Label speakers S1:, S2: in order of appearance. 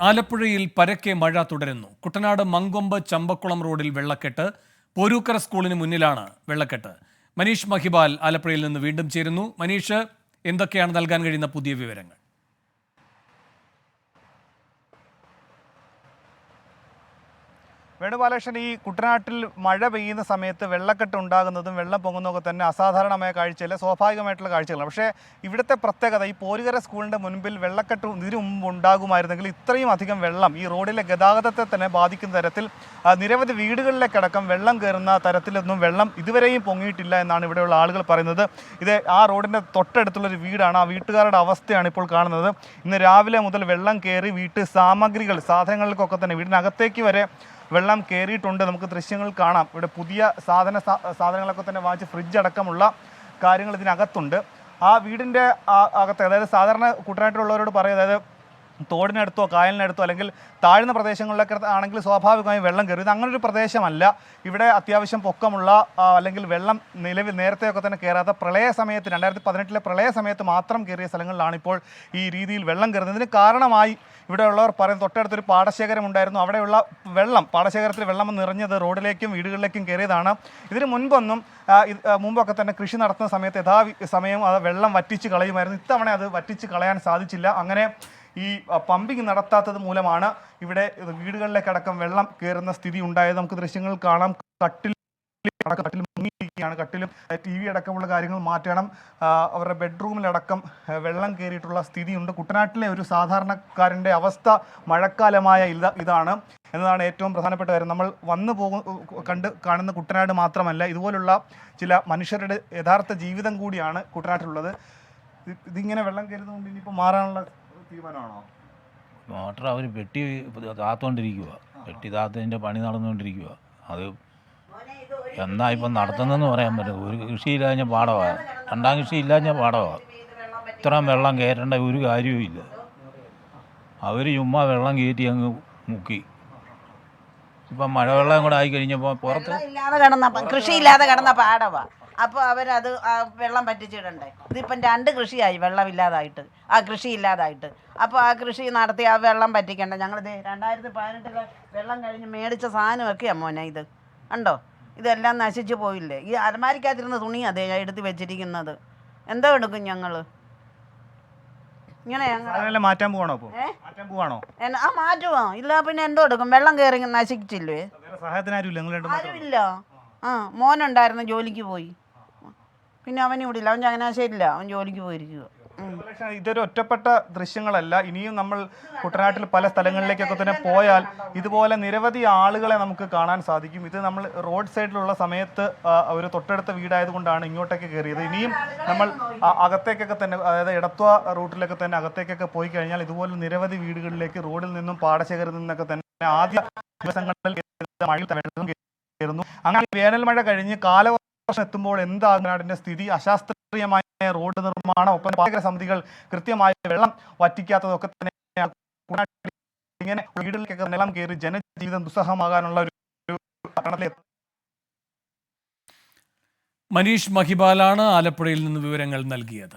S1: ആലപ്പുഴയിൽ പരക്കെ മഴ തുടരുന്നു. കുട്ടനാട് മങ്കൊമ്പ് ചമ്പക്കുളം റോഡിൽ വെള്ളക്കെട്ട്. പോരൂക്കര സ്കൂളിന് മുന്നിലാണ് വെള്ളക്കെട്ട്. മനീഷ് മഹിബാൽ ആലപ്പുഴയിൽ നിന്ന് വീണ്ടും ചേരുന്നു. മനീഷ് എന്തൊക്കെയാണ് നൽകാൻ കഴിയുന്ന പുതിയ വിവരങ്ങൾ?
S2: വേണുബാലകൃഷ്ണൻ ഈ കുട്ടനാട്ടിൽ മഴ പെയ്യുന്ന സമയത്ത് വെള്ളക്കെട്ട് ഉണ്ടാകുന്നതും വെള്ളം പൊങ്ങുന്നതൊക്കെ തന്നെ അസാധാരണമായ കാഴ്ചയല്ല? സ്വാഭാവികമായിട്ടുള്ള കാഴ്ചകളാണ്. പക്ഷേ ഇവിടുത്തെ പ്രത്യേകത ഈ പോരുകര സ്കൂളിന്റെ മുൻപിൽ വെള്ളക്കെട്ട് ഇതിനു മുമ്പ് ഉണ്ടാകുമായിരുന്നെങ്കിൽ ഇത്രയും അധികം വെള്ളം ഈ റോഡിലെ ഗതാഗതത്തെ തന്നെ ബാധിക്കുന്ന തരത്തിൽ നിരവധി വീടുകളിലേക്കടക്കം വെള്ളം കയറുന്ന തരത്തിലൊന്നും വെള്ളം ഇതുവരെയും പൊങ്ങിയിട്ടില്ല എന്നാണ് ഇവിടെയുള്ള ആളുകൾ പറയുന്നത്. ഇത് ആ റോഡിന്റെ തൊട്ടടുത്തുള്ളൊരു വീടാണ്. ആ വീട്ടുകാരുടെ അവസ്ഥയാണ് ഇപ്പോൾ കാണുന്നത്. ഇന്ന് രാവിലെ മുതൽ വെള്ളം കയറി വീട്ട് സാമഗ്രികൾ സാധനങ്ങൾക്കൊക്കെ തന്നെ വീടിനകത്തേക്ക് വരെ വെള്ളം കയറിയിട്ടുണ്ട് നമുക്ക് ദൃശ്യങ്ങൾ കാണാം. ഇവിടെ പുതിയ സാധന സാധനങ്ങളൊക്കെ തന്നെ വാങ്ങിച്ച് ഫ്രിഡ്ജ് അടക്കമുള്ള കാര്യങ്ങൾ ഇതിനകത്തുണ്ട്. ആ വീടിന്റെ അകത്ത് അതായത് സാധാരണ കുട്ടനാട്ടിലുള്ളവരോട് പറയും അതായത് തോടിനടുത്തോ കായലിനടുത്തോ അല്ലെങ്കിൽ താഴ്ന്ന പ്രദേശങ്ങളിലൊക്കെ ആണെങ്കിൽ സ്വാഭാവികമായും വെള്ളം കയറും. ഇത് അങ്ങനെ ഒരു പ്രദേശമല്ല. ഇവിടെ അത്യാവശ്യം പൊക്കമുള്ള അല്ലെങ്കിൽ വെള്ളം നിലവിൽ നേരത്തെയൊക്കെ തന്നെ കയറാത്ത പ്രളയ സമയത്ത് രണ്ടായിരത്തി പതിനെട്ടിലെ പ്രളയ സമയത്ത് മാത്രം കയറിയ സ്ഥലങ്ങളിലാണ് ഇപ്പോൾ ഈ രീതിയിൽ വെള്ളം കയറുന്നതിന് കാരണമായി ഇവിടെയുള്ളവർ പറയും തൊട്ടടുത്തൊരു പാടശേഖരം ഉണ്ടായിരുന്നു. അവിടെയുള്ള വെള്ളം പാടശേഖരത്തിൽ വെള്ളം നിറഞ്ഞത് റോഡിലേക്കും വീടുകളിലേക്കും കയറിയതാണ്. ഇതിന് മുൻപൊന്നും മുമ്പൊക്കെ തന്നെ കൃഷി നടത്തുന്ന സമയത്ത് യഥാ സമയം അത് വെള്ളം വറ്റിച്ച് കളയുമായിരുന്നു. ഇത്തവണ അത് വറ്റിച്ച് കളയാൻ സാധിച്ചില്ല. അങ്ങനെ ഈ പമ്പിങ് നടത്താത്തത് മൂലമാണ് ഇവിടെ വീടുകളിലേക്ക് വീടുകളിലേക്കടക്കം വെള്ളം കയറുന്ന സ്ഥിതി ഉണ്ടായത്. നമുക്ക് ദൃശ്യങ്ങൾ കാണാം. കട്ടിൽ മുങ്ങിയിരിക്കുകയാണ്. കട്ടിലും ടി വി അടക്കമുള്ള കാര്യങ്ങൾ മാറ്റണം. അവരുടെ ബെഡ്റൂമിലടക്കം വെള്ളം കയറിയിട്ടുള്ള സ്ഥിതിയുണ്ട്. കുട്ടനാട്ടിലെ ഒരു സാധാരണക്കാരന്റെ അവസ്ഥ മഴക്കാലമായ ഇതാണ്. എന്നതാണ് ഏറ്റവും പ്രധാനപ്പെട്ട കാര്യം. നമ്മൾ വന്നു പോകും കണ്ട് കാണുന്ന കുട്ടനാട് മാത്രമല്ല ഇതുപോലുള്ള ചില മനുഷ്യരുടെ യഥാർത്ഥ ജീവിതം കൂടിയാണ് കുട്ടനാട്ടിലുള്ളത്. ഇതിങ്ങനെ വെള്ളം കയറുന്നതുകൊണ്ട് ഇനിയിപ്പോൾ മാറാനുള്ള തീരുമാനമാണോ?
S3: മോട്ടർ അവർ പെട്ടി താത്തോണ്ടിരിക്കുക പെട്ടി താത്തതിന്റെ പണി നടന്നുകൊണ്ടിരിക്കുക അത് എന്നാ ഇപ്പം നടത്തുന്നതെന്ന് പറയാൻ പറ്റും ഒരു കൃഷിയില്ലാഞ്ഞ പാടമാണ് രണ്ടാം കൃഷി ഇല്ലാഞ്ഞ പാടമാണ് ഇത്രയും വെള്ളം കയറ്റേണ്ട ഒരു കാര്യവുമില്ല അവർ ചുമ്മാ വെള്ളം കയറ്റി അങ്ങ് മുക്കി. ഇപ്പം മഴവെള്ളം കൂടെ ആയിക്കഴിഞ്ഞപ്പോൾ പുറത്ത്
S4: കൃഷിയില്ലാതെ കിടന്ന പാടവാ. അപ്പോൾ അവരത് ആ വെള്ളം പറ്റിച്ചിടണ്ടേ. ഇതിപ്പം രണ്ട് കൃഷിയായി വെള്ളമില്ലാതായിട്ട്. ആ കൃഷി ഇല്ലാതായിട്ട് അപ്പോൾ ആ കൃഷി നടത്തി ആ വെള്ളം പറ്റിക്കണ്ട. ഞങ്ങളിത് രണ്ടായിരത്തി പതിനെട്ടിലെ വെള്ളം കഴിഞ്ഞ് മേടിച്ച സാധനമൊക്കെയാണ് മോനെ ഇത്. ഉണ്ടോ ഇതെല്ലാം നശിച്ചു പോയില്ലേ? ഈ അലമാരിക്കകത്തിരുന്ന തുണി അതേ എടുത്ത് വെച്ചിരിക്കുന്നത്. എന്താ എടുക്കും ഞങ്ങൾ ഇങ്ങനെ
S2: മാറ്റാൻ പോവാണോ പോവാണോ?
S4: ആ മാറ്റുമോ ഇല്ല പിന്നെ എന്തോ എടുക്കും? വെള്ളം കയറി നശിച്ചില്ലേ?
S2: ആരുമില്ല.
S4: ആ മോനുണ്ടായിരുന്നു ജോലിക്ക് പോയി. പിന്നെ അവൻ ഇവിടെ ഇല്ല. അവൻ ചങ്ങനാശ്ശേരിയില്ല. അവൻ ജോലിക്ക് പോയിരിക്കുക
S2: ഇതൊരു ഒറ്റപ്പെട്ട ദൃശ്യങ്ങളല്ല. ഇനിയും നമ്മൾ കുട്ടനാട്ടിൽ പല സ്ഥലങ്ങളിലേക്കൊക്കെ തന്നെ പോയാൽ ഇതുപോലെ നിരവധി ആളുകളെ നമുക്ക് കാണാൻ സാധിക്കും. ഇത് നമ്മൾ റോഡ് സൈഡിലുള്ള സമയത്ത് ഒരു തൊട്ടടുത്ത വീടായതുകൊണ്ടാണ് ഇങ്ങോട്ടേക്ക് കയറിയത്. ഇനിയും നമ്മൾ അകത്തേക്കൊക്കെ തന്നെ അതായത് എടത്വ റൂട്ടിലൊക്കെ തന്നെ അകത്തേക്കൊക്കെ പോയി കഴിഞ്ഞാൽ ഇതുപോലെ നിരവധി വീടുകളിലേക്ക് റോഡിൽ നിന്നും പാടശേഖരിൽ നിന്നൊക്കെ തന്നെ ആദ്യ ദിവസങ്ങളിൽ മഴയിൽ അങ്ങനെ വേനൽ മഴ കഴിഞ്ഞ് കാലവർഷം എത്തുമ്പോൾ എന്താകും നാടിന്റെ സ്ഥിതി? അശാസ്ത്രീയമായ റോഡ് നിർമ്മാണം ഒപ്പം പാചക സമിതികൾ കൃത്യമായി വെള്ളം വറ്റിക്കാത്തതൊക്കെ തന്നെ ഇങ്ങനെ വീടുകളിലേക്കൊക്കെ വെള്ളം കയറി ജനജീവിതം ദുസ്സഹമാകാനുള്ള ഒരു
S1: മനീഷ് മഹിബാലാണ് ആലപ്പുഴയിൽ നിന്ന് വിവരങ്ങൾ നൽകിയത്.